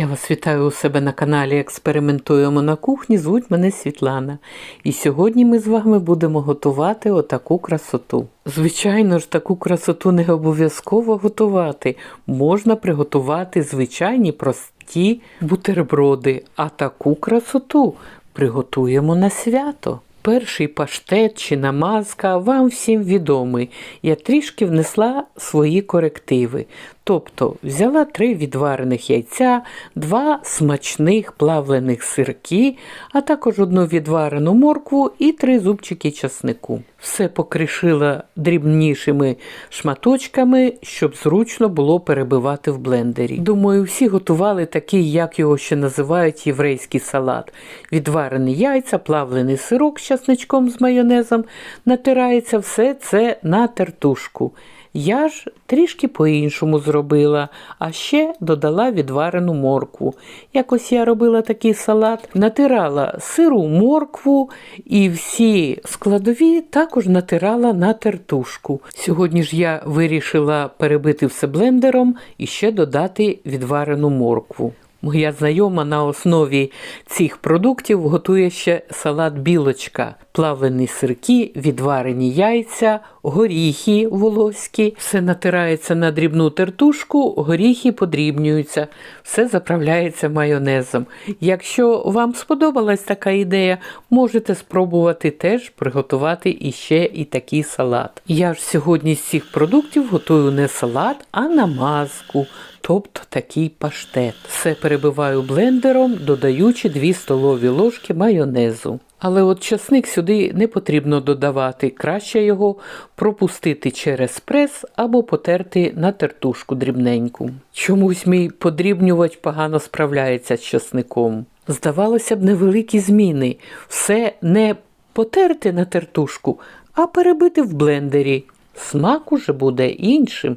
Я вас вітаю у себе на каналі Експериментуємо на кухні. Звуть мене Світлана. І сьогодні ми з вами будемо готувати отаку красоту. Звичайно ж, таку красоту не обов'язково готувати. Можна приготувати звичайні прості бутерброди, а таку красоту приготуємо на свято. Перший паштет чи намазка вам всім відомий. Я трішки внесла свої корективи. Тобто взяла три відварених яйця, два смачних плавлених сирки, а також одну відварену моркву і три зубчики часнику. Все покришила дрібнішими шматочками, щоб зручно було перебивати в блендері. Думаю, всі готували такий, як його ще називають, єврейський салат. Відварені яйця, плавлений сирок з часничком з майонезом, натирається все це на тертушку. Я ж трішки по-іншому зробила, а ще додала відварену моркву. Якось я робила такий салат, натирала сиру моркву і всі складові також натирала на тертушку. Сьогодні ж я вирішила перебити все блендером і ще додати відварену моркву. Моя знайома на основі цих продуктів готує ще салат білочка, плавлені сирки, відварені яйця, горіхи волоські. Все натирається на дрібну тертушку, горіхи подрібнюються, все заправляється майонезом. Якщо вам сподобалась така ідея, можете спробувати теж приготувати іще і такий салат. Я ж сьогодні з цих продуктів готую не салат, а намазку тобто такий паштет. Все перебиваю блендером, додаючи 2 столові ложки майонезу. Але от часник сюди не потрібно додавати, краще його пропустити через прес або потерти на тертушку дрібненьку. Чомусь мій подрібнювач погано справляється з часником. Здавалося б, невеликі зміни. Все не потерти на тертушку, а перебити в блендері. Смак уже буде іншим,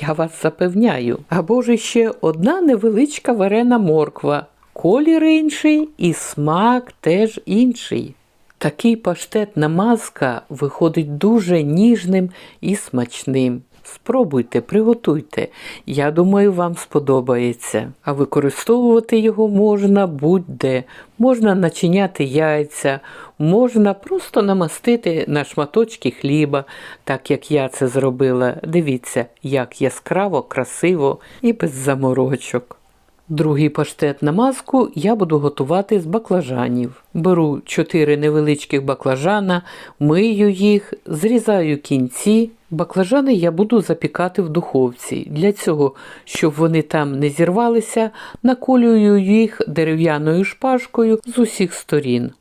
я вас запевняю. Або ж ще одна невеличка варена морква, колір інший і смак теж інший. Такий паштет намазка виходить дуже ніжним і смачним. Спробуйте, приготуйте. Я думаю, вам сподобається. А використовувати його можна будь-де. Можна начиняти яйця, можна просто намастити на шматочки хліба, так як я це зробила. Дивіться, як яскраво, красиво і без заморочок. Другий паштет на маску я буду готувати з баклажанів. Беру 4 невеличких баклажана, мию їх, зрізаю кінці. Баклажани я буду запікати в духовці. Для цього, щоб вони там не зірвалися, наколюю їх дерев'яною шпажкою з усіх сторін.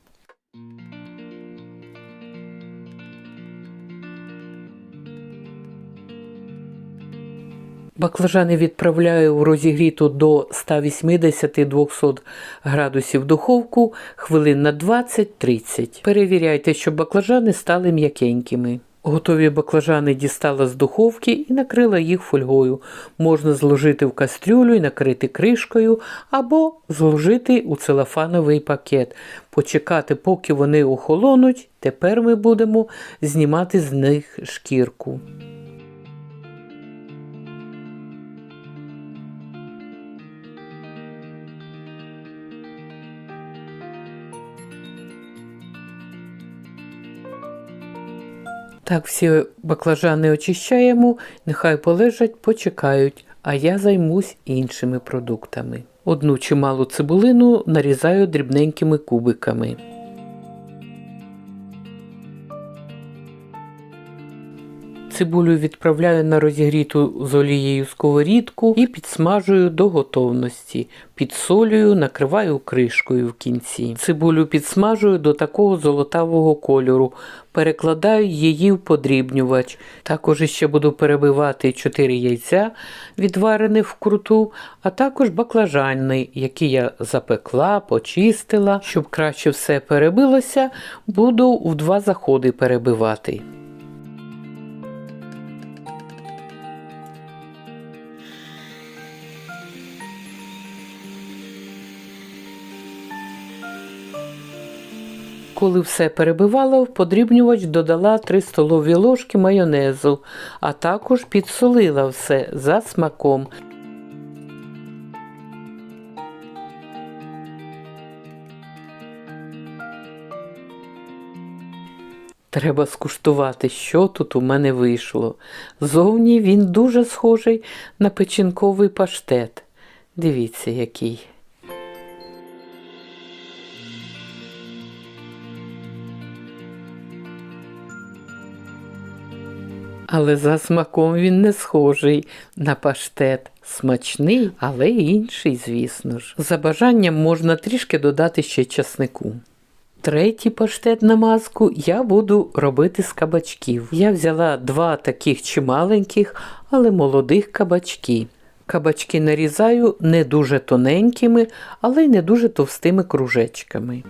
Баклажани відправляю в розігріту до 180-200 градусів духовку хвилин на 20-30. Перевіряйте, щоб баклажани стали м'якенькими. Готові баклажани дістала з духовки і накрила їх фольгою. Можна зложити в кастрюлю і накрити кришкою, або зложити у целофановий пакет, почекати, поки вони охолонуть. Тепер ми будемо знімати з них шкірку. Так, всі баклажани очищаємо, нехай полежать, почекають, а я займусь іншими продуктами. Одну чималу цибулину нарізаю дрібненькими кубиками. Цибулю відправляю на розігріту з олією сковорідку і підсмажую до готовності. Підсолюю, накриваю кришкою в кінці. Цибулю підсмажую до такого золотавого кольору, перекладаю її в подрібнювач. Також ще буду перебивати 4 яйця, відварене в круту, а також баклажанний, який я запекла, почистила. Щоб краще все перебилося, буду в два заходи перебивати. Коли все перебивала, в подрібнювач додала 3 столові ложки майонезу, а також підсолила все за смаком. Треба скуштувати, що тут у мене вийшло. Зовні він дуже схожий на печінковий паштет. Дивіться, який. Але за смаком він не схожий на паштет. Смачний, але інший, звісно ж. За бажанням можна трішки додати ще часнику. Третій паштет на маску я буду робити з кабачків. Я взяла два таких чималеньких, але молодих кабачки. Кабачки нарізаю не дуже тоненькими, але й не дуже товстими кружечками.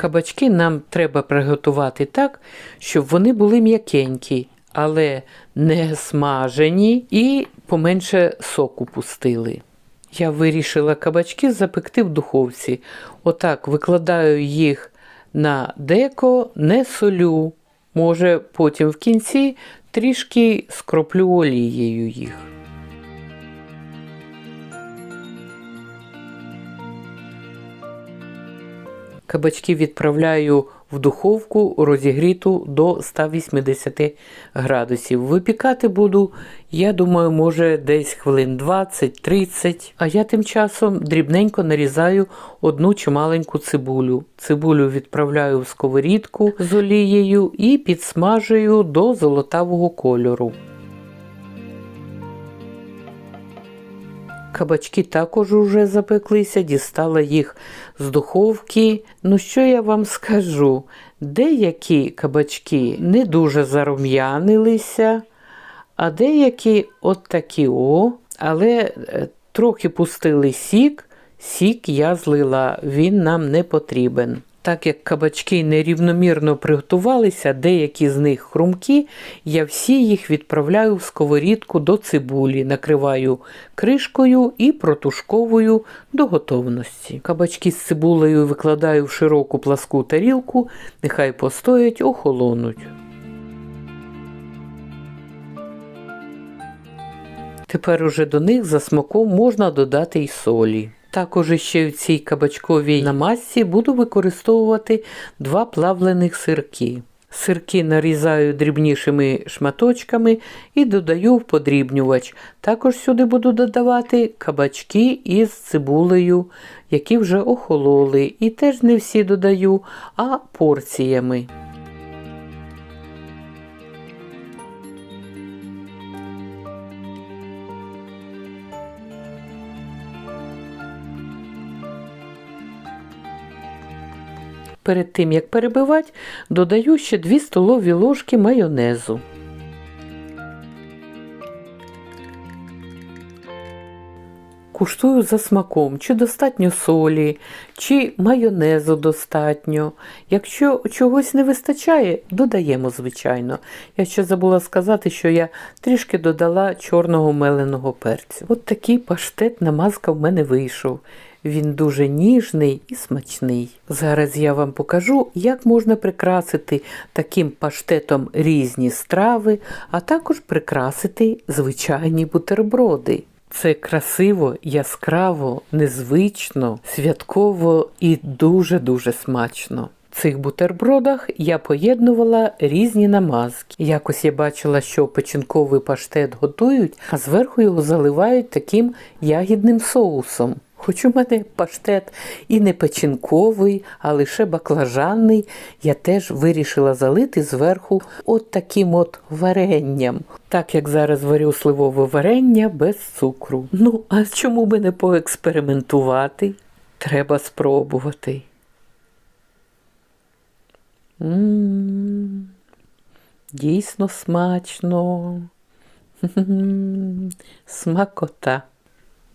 Кабачки нам треба приготувати так, щоб вони були м'якенькі, але не смажені і поменше соку пустили. Я вирішила кабачки запекти в духовці. Отак викладаю їх на деко, не солю. Може, потім в кінці трішки скроплю олією їх. Кабачки відправляю в духовку розігріту до 180 градусів. Випікати буду, я думаю, може десь хвилин 20-30. А я тим часом дрібненько нарізаю одну чималеньку цибулю. Цибулю відправляю в сковорідку з олією і підсмажую до золотавого кольору. Кабачки також уже запеклися, дістала їх з духовки. Ну, що я вам скажу? Деякі кабачки не дуже зарум'янилися, а деякі от такі о, але е, трохи пустили сік. Сік я злила, він нам не потрібен. Так як кабачки нерівномірно приготувалися, деякі з них хрумкі, я всі їх відправляю в сковорідку до цибулі, накриваю кришкою і протушковую до готовності. Кабачки з цибулею викладаю в широку пласку тарілку, нехай постоять, охолонуть. Тепер уже до них за смаком можна додати й солі. Також ще в цій кабачковій намазці буду використовувати два плавлених сирки. Сирки нарізаю дрібнішими шматочками і додаю в подрібнювач. Також сюди буду додавати кабачки із цибулею, які вже охололи. І теж не всі додаю, а порціями. Перед тим як перебивати, додаю ще 2 столові ложки майонезу. Куштую за смаком, чи достатньо солі, чи майонезу достатньо. Якщо чогось не вистачає, додаємо, звичайно. Я ще забула сказати, що я трішки додала чорного меленого перцю. От такий паштет намазка в мене вийшов. Він дуже ніжний і смачний. Зараз я вам покажу, як можна прикрасити таким паштетом різні страви, а також прикрасити звичайні бутерброди. Це красиво, яскраво, незвично, святково і дуже-дуже смачно. В цих бутербродах я поєднувала різні намазки. Якось я бачила, що печінковий паштет готують, а зверху його заливають таким ягідним соусом. Хоч у мене паштет і не печінковий, а лише баклажанний, я теж вирішила залити зверху от таким от варенням. Так як зараз варю сливове варення без цукру. Ну, а чому би не поекспериментувати? Треба спробувати. М-м-м, Дійсно смачно. Смакота.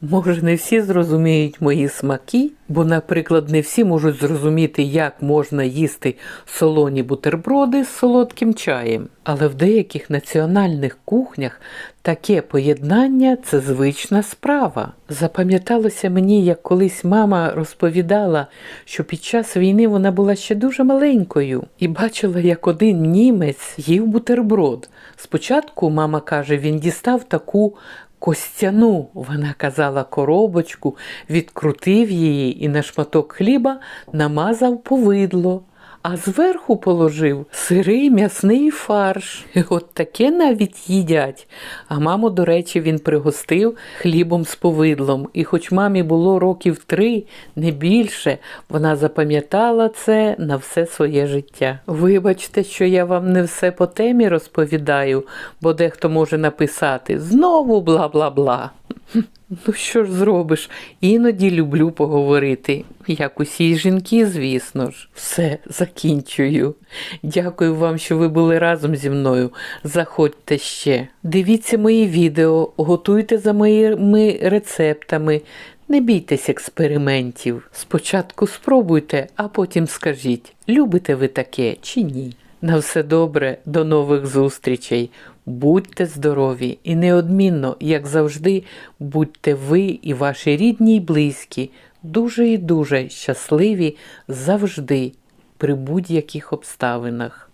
Може, не всі зрозуміють мої смаки, бо, наприклад, не всі можуть зрозуміти, як можна їсти солоні бутерброди з солодким чаєм. Але в деяких національних кухнях таке поєднання це звична справа. Запам'яталося мені, як колись мама розповідала, що під час війни вона була ще дуже маленькою і бачила, як один німець їв бутерброд. Спочатку, мама каже, він дістав таку Костяну, вона казала коробочку, відкрутив її і на шматок хліба намазав повидло, а зверху положив сирий м'ясний фарш. От таке навіть їдять. А маму, до речі, він пригостив хлібом з повидлом. І хоч мамі було років три, не більше, вона запам'ятала це на все своє життя. Вибачте, що я вам не все по темі розповідаю, бо дехто може написати знову бла-бла-бла. Ну що ж зробиш? Іноді люблю поговорити. Як усі жінки, звісно ж. Все, закінчую. Дякую вам, що ви були разом зі мною. Заходьте ще. Дивіться мої відео, готуйте за моїми рецептами. Не бійтесь експериментів. Спочатку спробуйте, а потім скажіть, любите ви таке чи ні. На все добре, до нових зустрічей. Будьте здорові і неодмінно, як завжди, будьте ви і ваші рідні й близькі, дуже і дуже щасливі завжди при будь-яких обставинах.